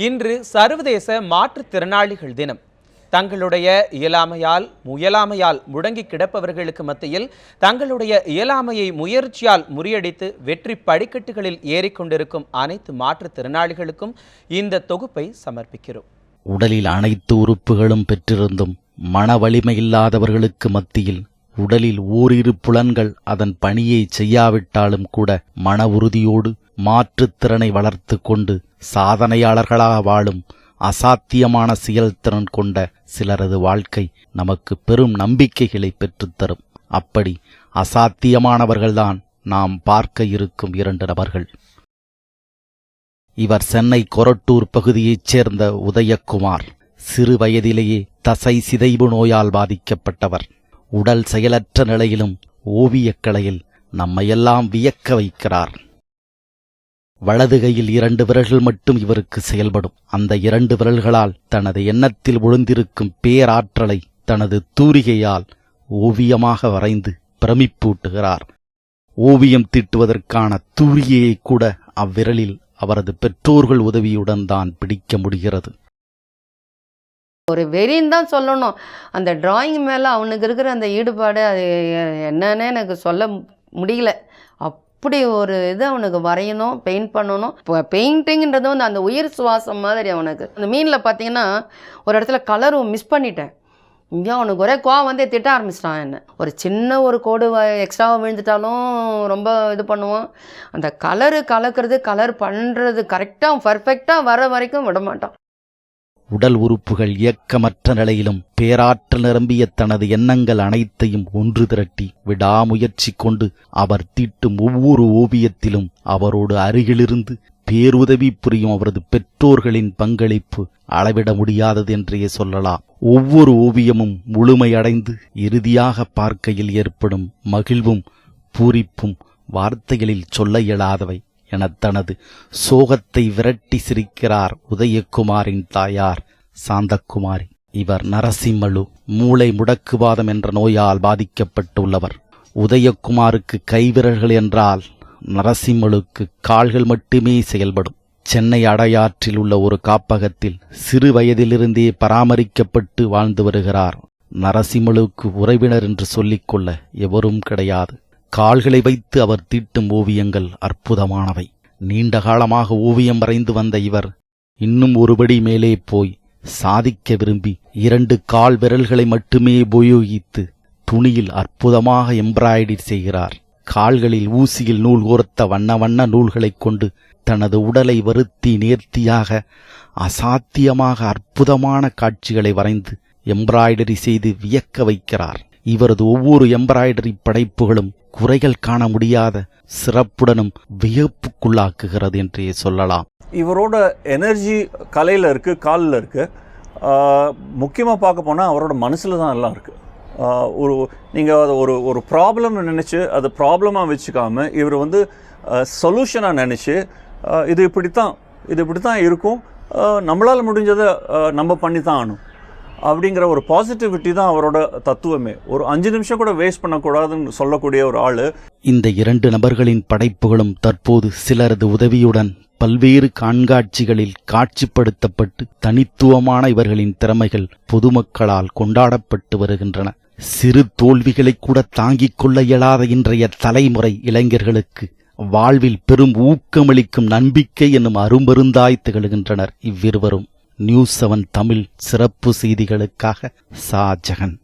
இன்று சர்வதேச மாற்றுத்திறனாளிகள் தினம். தங்களுடைய இயலாமையால் முயலாமையால் முடங்கி கிடப்பவர்களுக்கு மத்தியில் தங்களுடைய இயலாமையை முயற்சியால் முறியடித்து வெற்றி படிக்கட்டுகளில் ஏறிக்கொண்டிருக்கும் அனைத்து மாற்றுத்திறனாளிகளுக்கும் இந்த தொகுப்பை சமர்ப்பிக்கிறோம். உடலில் அனைத்து உறுப்புகளும் பெற்றிருந்தும் மன வலிமையில்லாதவர்களுக்கு மத்தியில் உடலில் ஓரிரு புலன்கள் அதன் பணியை செய்யாவிட்டாலும் கூட மன உறுதியோடு மாற்றுத்திறனை வளர்த்து கொண்டு சாதனையாளர்களாக வாழும் அசாத்தியமான செயல்திறன் கொண்ட சிலரது வாழ்க்கை நமக்கு பெரும் நம்பிக்கைகளை பெற்றுத்தரும் அப்படி அசாத்தியமானவர்கள்தான் நாம் பார்க்க இருக்கும் இரண்டு நபர்கள். இவர் சென்னை கொரட்டூர் பகுதியைச் சேர்ந்த உதயகுமார். சிறு வயதிலேயே தசை சிதைவு நோயால் பாதிக்கப்பட்டவர். உடல் செயலற்ற நிலையிலும் ஓவியக் கலையில் நம்மையெல்லாம் வியக்க வைக்கிறார். வலது கையில் இரண்டு விரல்கள் மட்டும் இவருக்கு செயல்படும். அந்த இரண்டு விரல்களால் தனது எண்ணத்தில் விழுந்திருக்கும் பேராற்றலை தனது தூரிகையால் ஓவியமாக வரைந்து பிரமிப்பூட்டுகிறார். ஓவியம் தீட்டுவதற்கான தூரிகையை கூட அவ்விரலில் அவரது பெற்றோர்கள் உதவியுடன் தான் பிடிக்க முடிகிறது. ஒரு வெறின்னு தான் சொல்லணும். அந்த டிராயிங் மேலே அவனுக்கு இருக்கிற அந்த ஈடுபாடு அது என்னன்னு எனக்கு சொல்ல முடியல. அப் அப்படி ஒரு இது அவனுக்கு வரையணும் பெயிண்ட் பண்ணணும். இப்போ பெயிண்டிங்கிறது வந்து அந்த உயிர் சுவாசம் மாதிரி அவனுக்கு. அந்த மீனில் பார்த்தீங்கன்னா ஒரு இடத்துல கலரும் மிஸ் பண்ணிட்டேன். இங்கே அவனுக்கு ஒரே கோவம் வந்து திட்ட ஆரம்பிச்சிட்டான் என்ன. ஒரு சின்ன ஒரு கோடு எக்ஸ்ட்ராவாக விழுந்துட்டாலும் ரொம்ப இது பண்ணுவான். அந்த கலரு கலக்கிறது கலர் பண்ணுறது கரெக்டாக பர்ஃபெக்டாக வர வரைக்கும் விட மாட்டான். உடல் உறுப்புகள் இயக்கமற்ற நிலையிலும் பேராற்றல் நிரம்பிய தனது எண்ணங்கள் அனைத்தையும் ஒன்று திரட்டி விடாமுயற்சி கொண்டு அவர் தீட்டும் ஒவ்வொரு ஓவியத்திலும் அவரோடு அருகிலிருந்து பேருதவி புரியும் அவரது பெற்றோர்களின் பங்களிப்பு அளவிட முடியாதது என்றே சொல்லலாம். ஒவ்வொரு ஓவியமும் முழுமையடைந்து இறுதியாக பார்க்கையில் ஏற்படும் மகிழ்வும் பூரிப்பும் வார்த்தைகளில் சொல்ல இயலாதவை. என தனது சோகத்தை விரட்டி சிரிக்கிறார் உதயகுமாரின் தாயார் சாந்தகுமாரி. இவர் நரசிம்மலு மூளை முடக்குவாதம் என்ற நோயால் பாதிக்கப்பட்டுள்ளவர். உதயகுமாருக்கு கைவிரல்கள் என்றால் நரசிம்மலுக்கு கால்கள் மட்டுமே செயல்படும். சென்னை அடையாற்றில் உள்ள ஒரு காப்பகத்தில் சிறு வயதிலிருந்தே பராமரிக்கப்பட்டு வாழ்ந்து வருகிறார். நரசிம்மலுக்கு உறவினர் என்று சொல்லிக்கொள்ள எவரும் கிடையாது. கால்களை வைத்து அவர் தீட்டும் ஓவியங்கள் அற்புதமானவை. நீண்ட காலமாக ஓவியம் வரைந்து வந்த இவர் இன்னும் ஒருபடி மேலே போய் சாதிக்க விரும்பி இரண்டு கால் விரல்களை மட்டுமே உபயோகித்து துணியில் அற்புதமாக எம்ப்ராய்டரி செய்கிறார். கால்களில் ஊசியில் நூல் கோர்த்த வண்ண வண்ண நூல்களைக் கொண்டு தனது உடலை வருத்தி நேர்த்தியாக அசாத்தியமாக அற்புதமான காட்சிகளை வரைந்து எம்ப்ராய்டரி செய்து வியக்க வைக்கிறார். இவரது ஒவ்வொரு எம்ப்ராய்டரி படைப்புகளும் குறைகள் காண முடியாத சிறப்புடனும் வியப்புக்குள்ளாக்குகிறது என்றே சொல்லலாம். இவரோட எனர்ஜி கலையில் இருக்குது காலில் இருக்குது முக்கியமாக பார்க்க போனால் அவரோட மனசில் தான் எல்லாம் இருக்குது ஒரு நீங்கள் அதை ஒரு ஒரு ப்ராப்ளம்னு நினச்சி அதை ப்ராப்ளமாக வச்சுக்காம இவர் வந்து சொல்யூஷனாக நினச்சி இது இப்படி தான் இது இப்படி தான் இருக்கும் நம்மளால் முடிஞ்சதை நம்ம பண்ணி தான் ஆகணும். அப்படிங்கிற ஒரு பாசிட்டிவிட்டி தான் அவரோட தத்துவமே. ஒரு அஞ்சு நிமிஷம் கூட வேஸ்ட் பண்ணக்கூடாதுன்னு சொல்லக்கூடிய ஒரு ஆள். இந்த இரண்டு நபர்களின் படைப்புகளும் தற்போது சிலரது உதவியுடன் பல்வேறு கண்காட்சிகளில் காட்சிப்படுத்தப்பட்டு தனித்துவமான இவர்களின் திறமைகள் பொதுமக்களால் கொண்டாடப்பட்டு வருகின்றன. சிறு தோல்விகளை கூட தாங்கிக் கொள்ள இயலாத இன்றைய தலைமுறை இளைஞர்களுக்கு வாழ்வில் பெரும் ஊக்கமளிக்கும் நம்பிக்கை என்னும் அரும்பெருந்தாய் திகழ்கின்றனர் இவ்விருவரும். நியூஸ் செவன் தமிழ் சிறப்பு செய்திகளுக்காக சாஜகன்